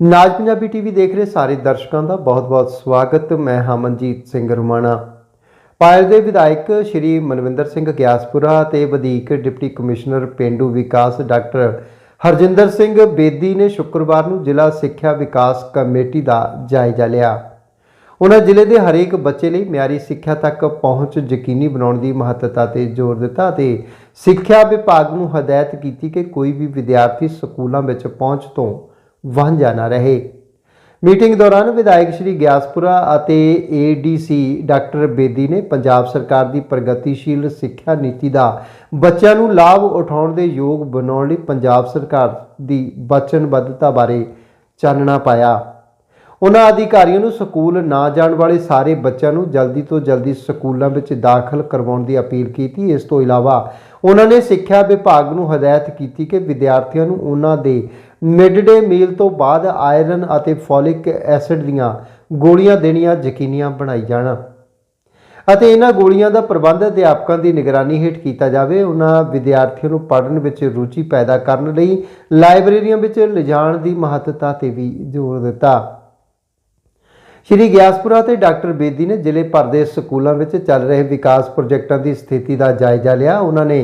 ਨਾਜ Punjabi TV ਦੇਖ ਰਹੇ ਸਾਰੇ ਦਰਸ਼ਕਾਂ ਦਾ ਬਹੁਤ-ਬਹੁਤ ਸਵਾਗਤ। ਮੈਂ ਹਮਨਜੀਤ ਸਿੰਘ ਰੁਮਾਣਾ। ਪਾਇਲ ਦੇ ਵਿਧਾਇਕ ਸ਼੍ਰੀ ਮਨਵਿੰਦਰ ਸਿੰਘ ਗਿਆਸਪੁਰਾ ਤੇ ਵਧੀਕ ਡਿਪਟੀ ਕਮਿਸ਼ਨਰ ਪਿੰਡੂ ਵਿਕਾਸ ਡਾਕਟਰ ਹਰਜਿੰਦਰ ਸਿੰਘ ਬੇਦੀ ਨੇ ਸ਼ੁੱਕਰਵਾਰ ਨੂੰ ਜ਼ਿਲ੍ਹਾ ਸਿੱਖਿਆ ਵਿਕਾਸ ਕਮੇਟੀ ਦਾ ਜਾਇਜ਼ਾ ਲਿਆ। ਉਹਨਾਂ ਜ਼ਿਲ੍ਹੇ ਦੇ ਹਰੇਕ ਬੱਚੇ ਲਈ ਮਿਆਰੀ ਸਿੱਖਿਆ ਤੱਕ ਪਹੁੰਚ ਯਕੀਨੀ ਬਣਾਉਣ ਦੀ ਮਹੱਤਤਾ ਤੇ ਜ਼ੋਰ ਦਿੱਤਾ ਤੇ ਸਿੱਖਿਆ ਵਿਭਾਗ ਨੂੰ ਹਦਾਇਤ ਕੀਤੀ ਕਿ ਕੋਈ ਵੀ ਵਿਦਿਆਰਥੀ ਸਕੂਲਾਂ ਵਿੱਚ ਪਹੁੰਚ ਤੋਂ ਵਾਂਝਾ ਨਾ ਰਹੇ। ਮੀਟਿੰਗ ਦੌਰਾਨ ਵਿਧਾਇਕ ਸ਼੍ਰੀ ਗਿਆਸਪੁਰਾ ਅਤੇ ਏਡੀਸੀ ਡਾਕਟਰ ਬੇਦੀ ਨੇ ਪੰਜਾਬ ਸਰਕਾਰ ਦੀ ਪ੍ਰਗਤੀਸ਼ੀਲ ਸਿੱਖਿਆ ਨੀਤੀ ਦਾ ਬੱਚਿਆਂ ਨੂੰ ਲਾਭ ਉਠਾਉਣ ਦੇ ਯੋਗ ਬਣਾਉਣ ਲਈ ਪੰਜਾਬ ਸਰਕਾਰ ਦੀ ਵਚਨਬੱਧਤਾ ਬਾਰੇ ਚਾਨਣਾ ਪਾਇਆ। ਉਹਨਾਂ ਅਧਿਕਾਰੀਆਂ ਨੂੰ ਸਕੂਲ ਨਾ ਜਾਣ ਵਾਲੇ ਸਾਰੇ ਬੱਚਿਆਂ ਨੂੰ ਜਲਦੀ ਤੋਂ ਜਲਦੀ ਸਕੂਲਾਂ ਵਿੱਚ ਦਾਖਲ ਕਰਵਾਉਣ ਦੀ ਅਪੀਲ ਕੀਤੀ। ਇਸ ਤੋਂ ਇਲਾਵਾ ਉਹਨਾਂ ਨੇ ਸਿੱਖਿਆ ਵਿਭਾਗ ਨੂੰ ਹਦਾਇਤ ਕੀਤੀ ਕਿ ਵਿਦਿਆਰਥੀਆਂ ਨੂੰ ਉਹਨਾਂ ਦੇ ਮਿਡ ਡੇ ਮੀਲ ਤੋਂ ਬਾਅਦ ਆਇਰਨ ਅਤੇ ਫੋਲਿਕ ਐਸਿਡ ਦੀਆਂ ਗੋਲੀਆਂ ਦੇਣੀਆਂ ਯਕੀਨੀਆਂ ਬਣਾਈ ਜਾਣ। ਅਤੇ ਇਹਨਾਂ ਗੋਲੀਆਂ ਦਾ ਪ੍ਰਬੰਧ ਅਧਿਆਪਕਾਂ ਦੀ ਨਿਗਰਾਨੀ ਹੇਠ ਕੀਤਾ ਜਾਵੇ। ਉਹਨਾਂ ਵਿਦਿਆਰਥੀਆਂ ਨੂੰ ਪੜ੍ਹਨ ਵਿੱਚ ਰੁਚੀ ਪੈਦਾ ਕਰਨ ਲਈ ਲਾਇਬ੍ਰੇਰੀਆਂ ਵਿੱਚ ਲਿਜਾਣ ਦੀ ਮਹੱਤਤਾ ਤੇ ਵੀ ਜ਼ੋਰ ਦਿੱਤਾ। ਸ਼੍ਰੀ ਗਿਆਸਪੁਰਾ ਤੇ ਡਾਕਟਰ ਬੇਦੀ ਨੇ ਜ਼ਿਲ੍ਹੇ ਭਰ ਦੇ ਸਕੂਲਾਂ ਵਿੱਚ ਚੱਲ ਰਹੇ ਵਿਕਾਸ ਪ੍ਰੋਜੈਕਟਾਂ ਦੀ ਸਥਿਤੀ ਦਾ ਜਾਇਜ਼ਾ ਲਿਆ। ਉਹਨਾਂ ਨੇ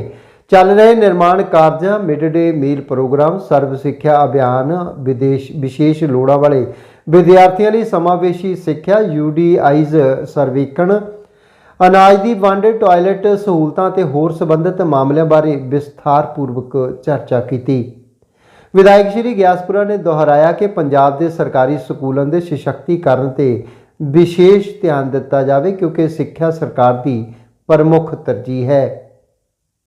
ਚੱਲ ਰਹੇ ਨਿਰਮਾਣ ਕਾਰਜਾਂ ਮਿਡ ਡੇ ਮੀਲ ਪ੍ਰੋਗਰਾਮ, ਸਰਵ ਸਿੱਖਿਆ ਅਭਿਆਨ, ਵਿਦੇਸ਼, ਵਿਸ਼ੇਸ਼ ਲੋੜਾਂ ਵਾਲੇ ਵਿਦਿਆਰਥੀਆਂ ਲਈ ਸਮਾਵੇਸ਼ੀ ਸਿੱਖਿਆ ਯੂਡੀਆਈਜ਼ ਸਰਵੇਖਣ, ਅਨਾਜ ਦੀ ਵੰਡ, ਟਾਇਲਟ ਸਹੂਲਤਾਂ ਤੇ ਹੋਰ ਸੰਬੰਧਿਤ ਮਾਮਲਿਆਂ ਬਾਰੇ ਵਿਸਥਾਰਪੂਰਵਕ ਚਰਚਾ ਕੀਤੀ। ਵਿਧਾਇਕ ਸ਼੍ਰੀ ਗਿਆਸਪੁਰਾ ਨੇ ਦੁਹਰਾਇਆ ਕਿ ਪੰਜਾਬ ਦੇ ਸਰਕਾਰੀ ਸਕੂਲਾਂ ਦੇ ਸਸ਼ਕਤੀਕਰਨ ਤੇ ਵਿਸ਼ੇਸ਼ ਧਿਆਨ ਦਿੱਤਾ ਜਾਵੇ ਕਿਉਂਕਿ ਸਿੱਖਿਆ ਸਰਕਾਰ ਦੀ ਪ੍ਰਮੁੱਖ ਤਰਜੀਹ ਹੈ।